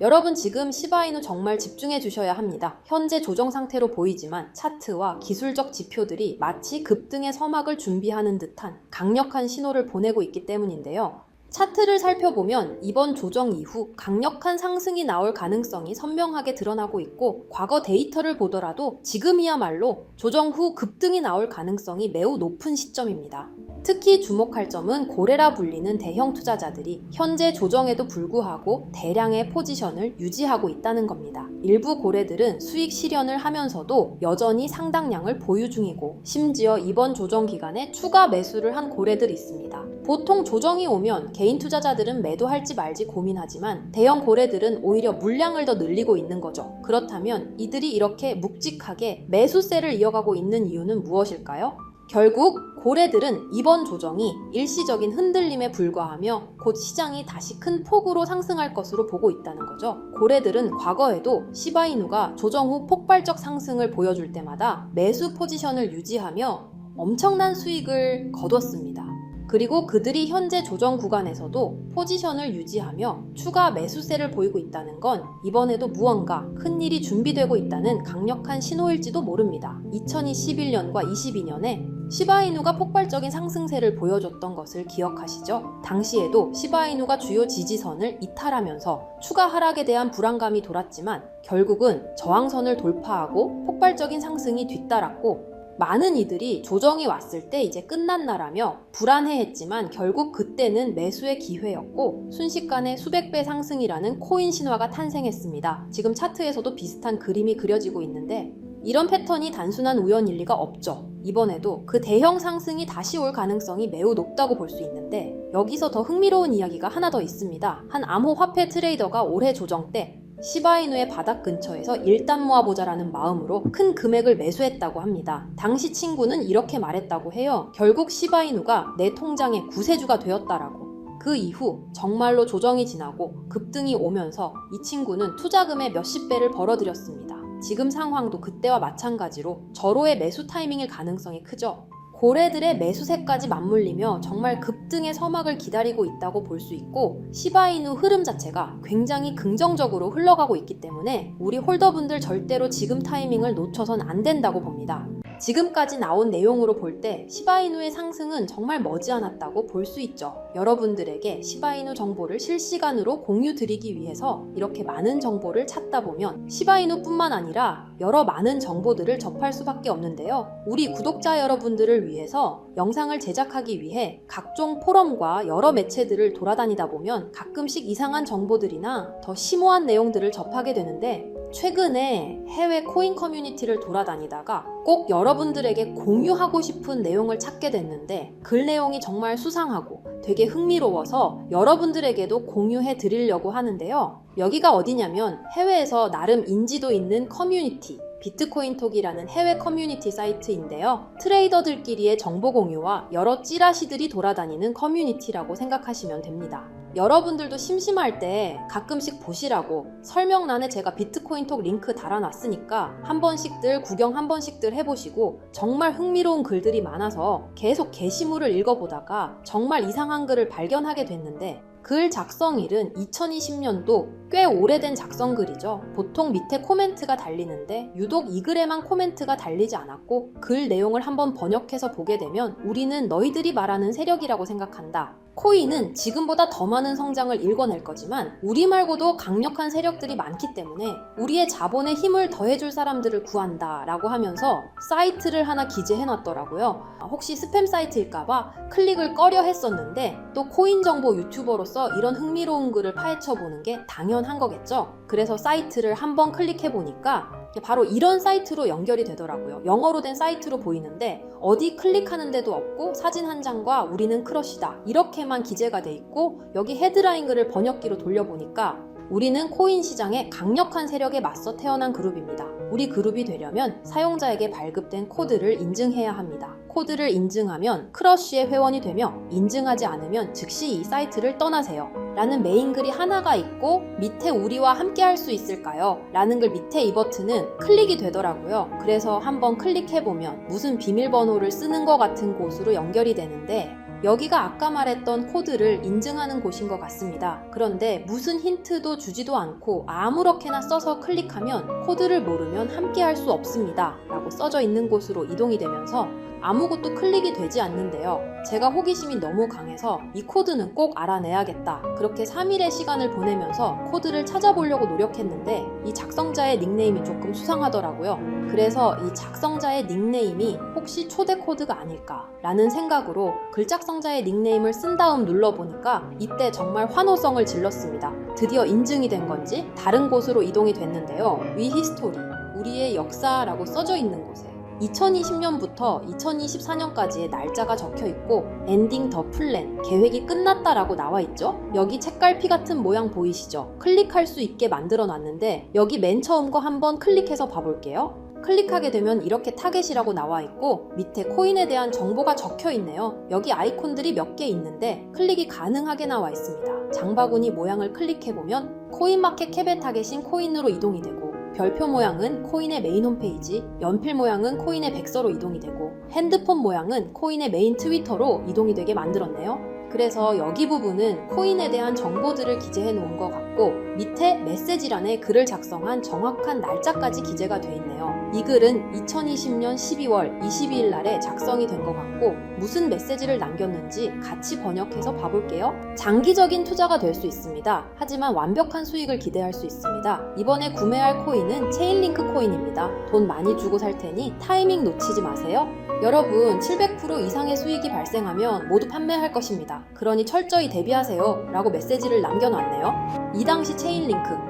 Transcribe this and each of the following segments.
여러분 지금 시바이누 정말 집중해 주셔야 합니다. 현재 조정 상태로 보이지만 차트와 기술적 지표들이 마치 급등의 서막을 준비하는 듯한 강력한 신호를 보내고 있기 때문인데요. 차트를 살펴보면 이번 조정 이후 강력한 상승이 나올 가능성이 선명하게 드러나고 있고 과거 데이터를 보더라도 지금이야말로 조정 후 급등이 나올 가능성이 매우 높은 시점입니다. 특히 주목할 점은 고래라 불리는 대형 투자자들이 현재 조정에도 불구하고 대량의 포지션을 유지하고 있다는 겁니다. 일부 고래들은 수익 실현을 하면서도 여전히 상당량을 보유 중이고 심지어 이번 조정 기간에 추가 매수를 한 고래들이 있습니다. 보통 조정이 오면 개인 투자자들은 매도할지 말지 고민하지만 대형 고래들은 오히려 물량을 더 늘리고 있는 거죠. 그렇다면 이들이 이렇게 묵직하게 매수세를 이어가고 있는 이유는 무엇일까요? 결국 고래들은 이번 조정이 일시적인 흔들림에 불과하며 곧 시장이 다시 큰 폭으로 상승할 것으로 보고 있다는 거죠. 고래들은 과거에도 시바이누가 조정 후 폭발적 상승을 보여줄 때마다 매수 포지션을 유지하며 엄청난 수익을 거뒀습니다. 그리고 그들이 현재 조정 구간에서도 포지션을 유지하며 추가 매수세를 보이고 있다는 건 이번에도 무언가 큰 일이 준비되고 있다는 강력한 신호일지도 모릅니다. 2021년과 22년에 시바이누가 폭발적인 상승세를 보여줬던 것을 기억하시죠? 당시에도 시바이누가 주요 지지선을 이탈하면서 추가 하락에 대한 불안감이 돌았지만 결국은 저항선을 돌파하고 폭발적인 상승이 뒤따랐고 많은 이들이 조정이 왔을 때 이제 끝났나라며 불안해했지만 결국 그때는 매수의 기회였고 순식간에 수백 배 상승이라는 코인 신화가 탄생했습니다. 지금 차트에서도 비슷한 그림이 그려지고 있는데 이런 패턴이 단순한 우연일 리가 없죠. 이번에도 그 대형 상승이 다시 올 가능성이 매우 높다고 볼 수 있는데 여기서 더 흥미로운 이야기가 하나 더 있습니다. 한 암호 화폐 트레이더가 올해 조정 때 시바이누의 바닥 근처에서 일단 모아보자라는 마음으로 큰 금액을 매수했다고 합니다. 당시 친구는 이렇게 말했다고 해요. 결국 시바이누가 내 통장의 구세주가 되었다라고. 그 이후 정말로 조정이 지나고 급등이 오면서 이 친구는 투자금의 몇십 배를 벌어들였습니다. 지금 상황도 그때와 마찬가지로 절호의 매수 타이밍일 가능성이 크죠. 고래들의 매수세까지 맞물리며 정말 급등의 서막을 기다리고 있다고 볼 수 있고 시바이누 흐름 자체가 굉장히 긍정적으로 흘러가고 있기 때문에 우리 홀더분들 절대로 지금 타이밍을 놓쳐선 안 된다고 봅니다. 지금까지 나온 내용으로 볼 때 시바이누의 상승은 정말 머지않았다고 볼 수 있죠. 여러분들에게 시바이누 정보를 실시간으로 공유 드리기 위해서 이렇게 많은 정보를 찾다 보면 시바이누뿐만 아니라 여러 많은 정보들을 접할 수밖에 없는데요. 우리 구독자 여러분들을 위해서 영상을 제작하기 위해 각종 포럼과 여러 매체들을 돌아다니다 보면 가끔씩 이상한 정보들이나 더 심오한 내용들을 접하게 되는데 최근에 해외 코인 커뮤니티를 돌아다니다가 꼭 여러분들에게 공유하고 싶은 내용을 찾게 됐는데 글 내용이 정말 수상하고 되게 흥미로워서 여러분들에게도 공유해 드리려고 하는데요. 여기가 어디냐면 해외에서 나름 인지도 있는 커뮤니티 비트코인톡이라는 해외 커뮤니티 사이트인데요. 트레이더들끼리의 정보 공유와 여러 찌라시들이 돌아다니는 커뮤니티라고 생각하시면 됩니다. 여러분들도 심심할 때 가끔씩 보시라고 설명란에 제가 비트코인톡 링크 달아놨으니까 한 번씩들 구경 한 번씩들 해보시고 정말 흥미로운 글들이 많아서 계속 게시물을 읽어보다가 정말 이상한 글을 발견하게 됐는데 글 작성일은 2020년도 꽤 오래된 작성글이죠. 보통 밑에 코멘트가 달리는데 유독 이 글에만 코멘트가 달리지 않았고 글 내용을 한번 번역해서 보게 되면 우리는 너희들이 말하는 세력이라고 생각한다. 코인은 지금보다 더 많은 성장을 일궈낼 거지만 우리 말고도 강력한 세력들이 많기 때문에 우리의 자본에 힘을 더해줄 사람들을 구한다 라고 하면서 사이트를 하나 기재해 놨더라고요. 혹시 스팸 사이트일까봐 클릭을 꺼려 했었는데 또 코인 정보 유튜버로서 이런 흥미로운 글을 파헤쳐 보는 게 당연 한 거겠죠. 그래서 사이트를 한번 클릭해 보니까 바로 이런 사이트로 연결이 되더라고요. 영어로 된 사이트로 보이는데 어디 클릭하는 데도 없고 사진 한 장과 우리는 크러쉬다 이렇게만 기재가 돼 있고 여기 헤드라인 글을 번역기로 돌려보니까 우리는 코인 시장의 강력한 세력에 맞서 태어난 그룹입니다. 우리 그룹이 되려면 사용자에게 발급된 코드를 인증해야 합니다. 코드를 인증하면 크러쉬의 회원이 되며 인증하지 않으면 즉시 이 사이트를 떠나세요. 라는 메인 글이 하나가 있고 밑에 우리와 함께 할 수 있을까요? 라는 글 밑에 이 버튼은 클릭이 되더라고요. 그래서 한번 클릭해보면 무슨 비밀번호를 쓰는 것 같은 곳으로 연결이 되는데 여기가 아까 말했던 코드를 인증하는 곳인 것 같습니다. 그런데 무슨 힌트도 주지도 않고 아무렇게나 써서 클릭하면 코드를 모르면 함께 할 수 없습니다. 라고 써져 있는 곳으로 이동이 되면서 아무것도 클릭이 되지 않는데요. 제가 호기심이 너무 강해서 이 코드는 꼭 알아내야겠다. 그렇게 3일의 시간을 보내면서 코드를 찾아보려고 노력했는데 이 작성자의 닉네임이 조금 수상하더라고요. 그래서 이 작성자의 닉네임이 혹시 초대 코드가 아닐까 라는 생각으로 글작성자의 닉네임을 쓴 다음 눌러보니까 이때 정말 환호성을 질렀습니다. 드디어 인증이 된 건지 다른 곳으로 이동이 됐는데요. 위 히스토리, 우리의 역사라고 써져 있는 곳에 2020년부터 2024년까지의 날짜가 적혀 있고 엔딩 더 플랜 계획이 끝났다라고 나와 있죠. 여기 책갈피 같은 모양 보이시죠? 클릭할 수 있게 만들어 놨는데 여기 맨 처음 거 한번 클릭해서 봐볼게요. 클릭하게 되면 이렇게 타겟이라고 나와 있고 밑에 코인에 대한 정보가 적혀 있네요. 여기 아이콘들이 몇 개 있는데 클릭이 가능하게 나와 있습니다. 장바구니 모양을 클릭해보면 코인마켓 캡의 타겟인 코인으로 이동이 되고 별표 모양은 코인의 메인 홈페이지, 연필 모양은 코인의 백서로 이동이 되고 핸드폰 모양은 코인의 메인 트위터로 이동이 되게 만들었네요. 그래서 여기 부분은 코인에 대한 정보들을 기재해 놓은 것 같고 밑에 메시지란에 글을 작성한 정확한 날짜까지 기재가 돼 있네요. 이 글은 2020년 12월 22일 날에 작성이 된 것 같고 무슨 메시지를 남겼는지 같이 번역해서 봐볼게요. 장기적인 투자가 될 수 있습니다. 하지만 완벽한 수익을 기대할 수 있습니다. 이번에 구매할 코인은 체인링크 코인입니다. 돈 많이 주고 살 테니 타이밍 놓치지 마세요. 여러분, 700% 이상의 수익이 발생하면 모두 판매할 것입니다. 그러니 철저히 대비하세요. 라고 메시지를 남겨놨네요. 이 당시 체인링크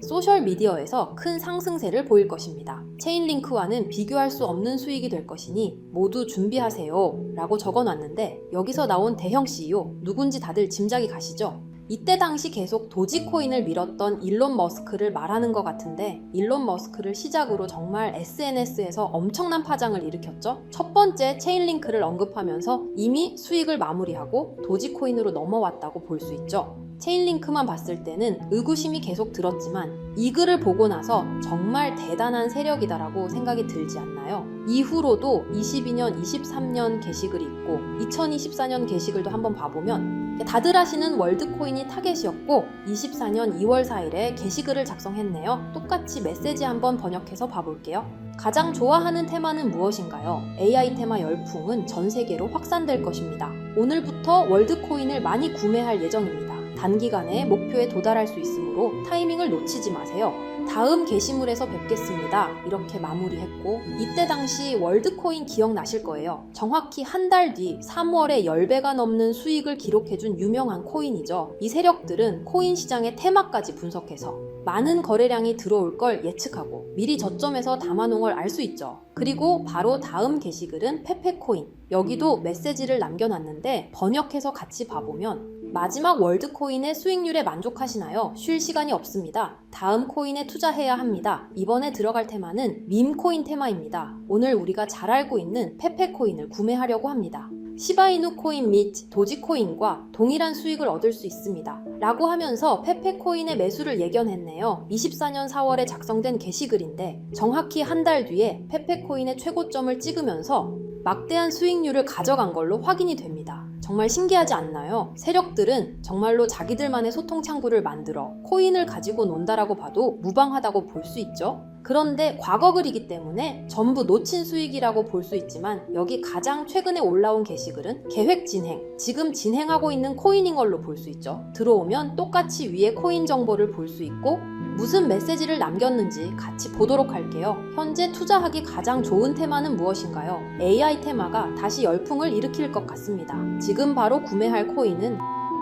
소셜미디어에서 큰 상승세를 보일 것입니다. 체인링크와는 비교할 수 없는 수익이 될 것이니 모두 준비하세요. 라고 적어 놨는데 여기서 나온 대형 CEO 누군지 다들 짐작이 가시죠? 이때 당시 계속 도지코인을 밀었던 일론 머스크를 말하는 것 같은데 일론 머스크를 시작으로 정말 SNS에서 엄청난 파장을 일으켰죠. 첫 번째 체인링크를 언급하면서 이미 수익을 마무리하고 도지코인으로 넘어왔다고 볼 수 있죠. 체인링크만 봤을 때는 의구심이 계속 들었지만 이 글을 보고 나서 정말 대단한 세력이다라고 생각이 들지 않나요? 이후로도 22년, 23년 게시글이 있고 2024년 게시글도 한번 봐보면 다들 아시는 월드코인이 타겟이었고 24년 2월 4일에 게시글을 작성했네요. 똑같이 메시지 한번 번역해서 봐볼게요. 가장 좋아하는 테마는 무엇인가요? AI 테마 열풍은 전 세계로 확산될 것입니다. 오늘부터 월드코인을 많이 구매할 예정입니다. 단기간에 목표에 도달할 수 있으므로 타이밍을 놓치지 마세요. 다음 게시물에서 뵙겠습니다. 이렇게 마무리했고 이때 당시 월드코인 기억나실 거예요. 정확히 한 달 뒤 3월에 10배가 넘는 수익을 기록해준 유명한 코인이죠. 이 세력들은 코인 시장의 테마까지 분석해서 많은 거래량이 들어올 걸 예측하고 미리 저점에서 담아놓은 걸 알 수 있죠. 그리고 바로 다음 게시글은 페페코인. 여기도 메시지를 남겨놨는데 번역해서 같이 봐보면 마지막 월드 코인의 수익률에 만족하시나요? 쉴 시간이 없습니다. 다음 코인에 투자해야 합니다. 이번에 들어갈 테마는 밈코인 테마입니다. 오늘 우리가 잘 알고 있는 페페 코인을 구매하려고 합니다. 시바이누 코인 및 도지 코인과 동일한 수익을 얻을 수 있습니다. 라고 하면서 페페 코인의 매수를 예견했네요. 24년 4월에 작성된 게시글인데 정확히 한 달 뒤에 페페 코인의 최고점을 찍으면서 막대한 수익률을 가져간 걸로 확인이 됩니다. 정말 신기하지 않나요? 세력들은 정말로 자기들만의 소통 창구를 만들어 코인을 가지고 논다라고 봐도 무방하다고 볼 수 있죠. 그런데 과거글이기 때문에 전부 놓친 수익이라고 볼 수 있지만 여기 가장 최근에 올라온 게시글은 계획 진행, 지금 진행하고 있는 코인인 걸로 볼 수 있죠. 들어오면 똑같이 위에 코인 정보를 볼 수 있고 무슨 메시지를 남겼는지 같이 보도록 할게요. 현재 투자하기 가장 좋은 테마는 무엇인가요? AI 테마가 다시 열풍을 일으킬 것 같습니다. 지금 바로 구매할 코인은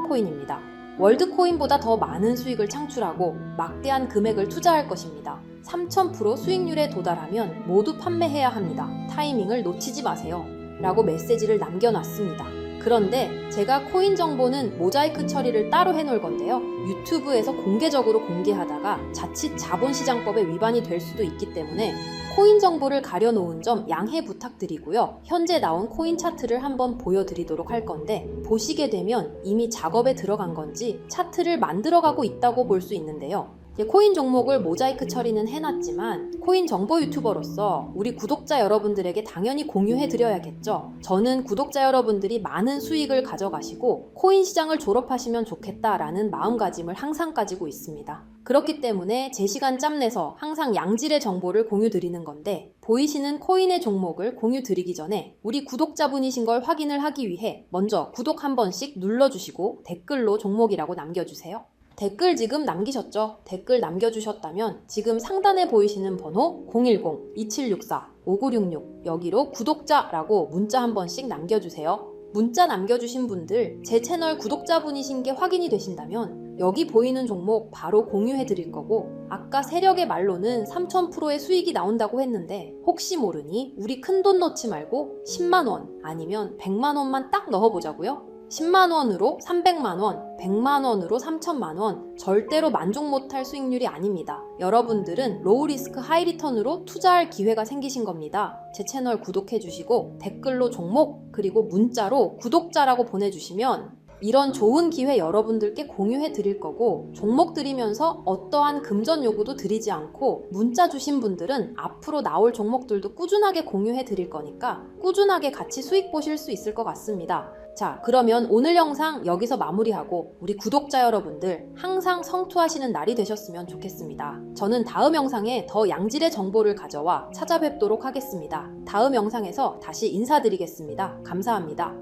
코인입니다. 월드코인보다 더 많은 수익을 창출하고 막대한 금액을 투자할 것입니다. 3000% 수익률에 도달하면 모두 판매해야 합니다. 타이밍을 놓치지 마세요. 라고 메시지를 남겨놨습니다. 그런데 제가 코인 정보는 모자이크 처리를 따로 해놓을 건데요. 유튜브에서 공개적으로 공개하다가 자칫 자본시장법에 위반이 될 수도 있기 때문에 코인 정보를 가려놓은 점 양해 부탁드리고요. 현재 나온 코인 차트를 한번 보여드리도록 할 건데 보시게 되면 이미 작업에 들어간 건지 차트를 만들어가고 있다고 볼 수 있는데요. 코인 종목을 모자이크 처리는 해놨지만 코인 정보 유튜버로서 우리 구독자 여러분들에게 당연히 공유해 드려야겠죠. 저는 구독자 여러분들이 많은 수익을 가져가시고 코인 시장을 졸업하시면 좋겠다라는 마음가짐을 항상 가지고 있습니다. 그렇기 때문에 제 시간 짬 내서 항상 양질의 정보를 공유 드리는 건데 보이시는 코인의 종목을 공유 드리기 전에 우리 구독자분이신 걸 확인을 하기 위해 먼저 구독 한 번씩 눌러주시고 댓글로 종목이라고 남겨주세요. 댓글 지금 남기셨죠? 댓글 남겨주셨다면 지금 상단에 보이시는 번호 010-2764-5966 여기로 구독자라고 문자 한 번씩 남겨주세요. 문자 남겨주신 분들 제 채널 구독자분이신 게 확인이 되신다면 여기 보이는 종목 바로 공유해 드릴 거고 아까 세력의 말로는 3000%의 수익이 나온다고 했는데 혹시 모르니 우리 큰 돈 넣지 말고 10만원 아니면 100만원만 딱 넣어보자고요. 10만원으로 300만원, 100만원으로 3천만원 절대로 만족 못할 수익률이 아닙니다. 여러분들은 로우 리스크 하이 리턴으로 투자할 기회가 생기신 겁니다. 제 채널 구독해 주시고 댓글로 종목 그리고 문자로 구독자라고 보내주시면 이런 좋은 기회 여러분들께 공유해 드릴 거고 종목 드리면서 어떠한 금전 요구도 드리지 않고 문자 주신 분들은 앞으로 나올 종목들도 꾸준하게 공유해 드릴 거니까 꾸준하게 같이 수익 보실 수 있을 것 같습니다. 자, 그러면 오늘 영상 여기서 마무리하고 우리 구독자 여러분들 항상 성투하시는 날이 되셨으면 좋겠습니다. 저는 다음 영상에 더 양질의 정보를 가져와 찾아뵙도록 하겠습니다. 다음 영상에서 다시 인사드리겠습니다. 감사합니다.